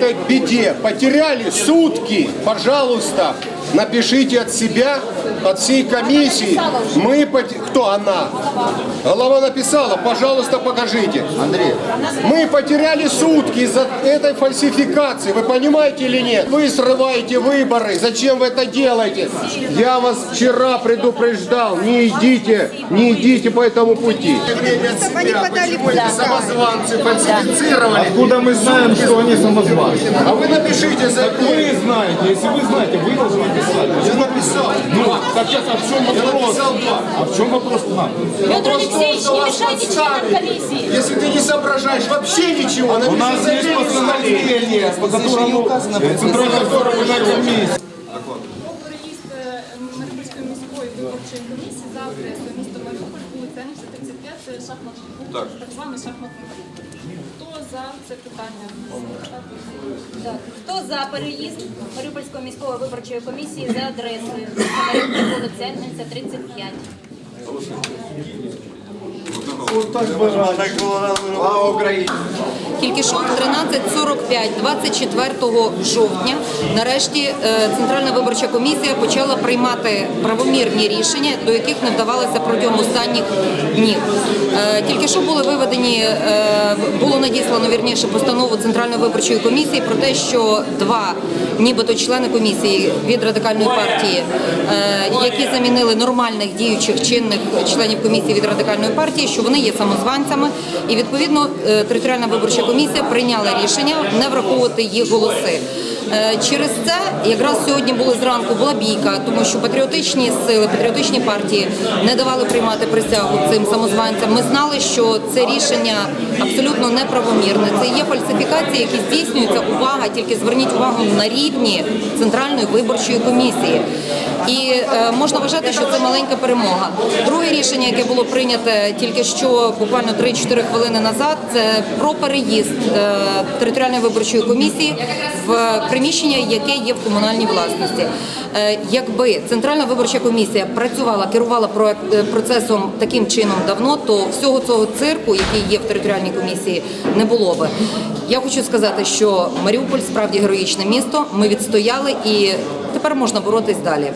полной беде. Потеряли сутки. Пожалуйста, напишите от себя, от всей комиссии. Мы, кто она? Голова написала, пожалуйста, покажите. Андрей, Мы потеряли сутки из-за этой фальсификации. Вы понимаете или нет? Вы срываете выборы. Зачем вы это делаете? Я вас вчера предупреждал. Не идите, не идите по этому пути. Они подали. Самозванцы фальсифицировали. Откуда мы знаем, что они самозванцы? А вы напишите за Вы знаете, если вы знаете, вы должны писать. Я написал. Ну, так это в чем вопрос? А в чем вопрос к нам? Петр Алексеевич, не мешайте членам комиссии. Если ты не соображаешь вообще ничего, У напиши нас есть заявление в столе. постановление, по которому э, Центральная выборная комиссия. Переїзд е, Маріупольської міської виборчої комісії за адресою місто Маріуполь, вулиця Енівська, 35, це шахматний клуб, так званий шахматний клуб. За це питання? Так. Хто за переїзд Маріупольської міської виборчої комісії за адресою Маріуполь, вулиця Ельниця, 35? слава Україні! Тільки в 13.45, 24 жовтня, нарешті е, Центральна виборча комісія почала приймати правомірні рішення, до яких не вдавалося протягом останніх днів. Е, Тільки що були виведені, е, було надіслано вірніше постанову Центральної виборчої комісії про те, що два нібито члени комісії від радикальної партії, які замінили нормальних діючих чинних членів комісії від радикальної партії, що вони є самозванцями, і відповідно територіальна виборча комісія прийняла рішення не враховувати їх голоси. Е, Через це якраз сьогодні були зранку була бійка, тому що патріотичні сили, патріотичні партії не давали приймати присягу цим самозванцям. Ми знали, що це рішення абсолютно неправомірне. Це є фальсифікації, які здійснюються. Увага, тільки зверніть увагу на рівні центральної виборчої комісії. І е, можна вважати, що це маленька перемога. Друге рішення, яке було прийняте тільки що буквально 3-4 хвилини назад, це про переїзд е, територіальної виборчої комісії в приміщення, яке є в комунальній власності. Е, Якби центральна виборча комісія працювала, керувала проект- процесом таким чином давно, то всього цього цирку, який є в територіальній комісії, не було би. Я хочу сказати, що Маріуполь справді героїчне місто. Ми відстояли і тепер можна боротись далі.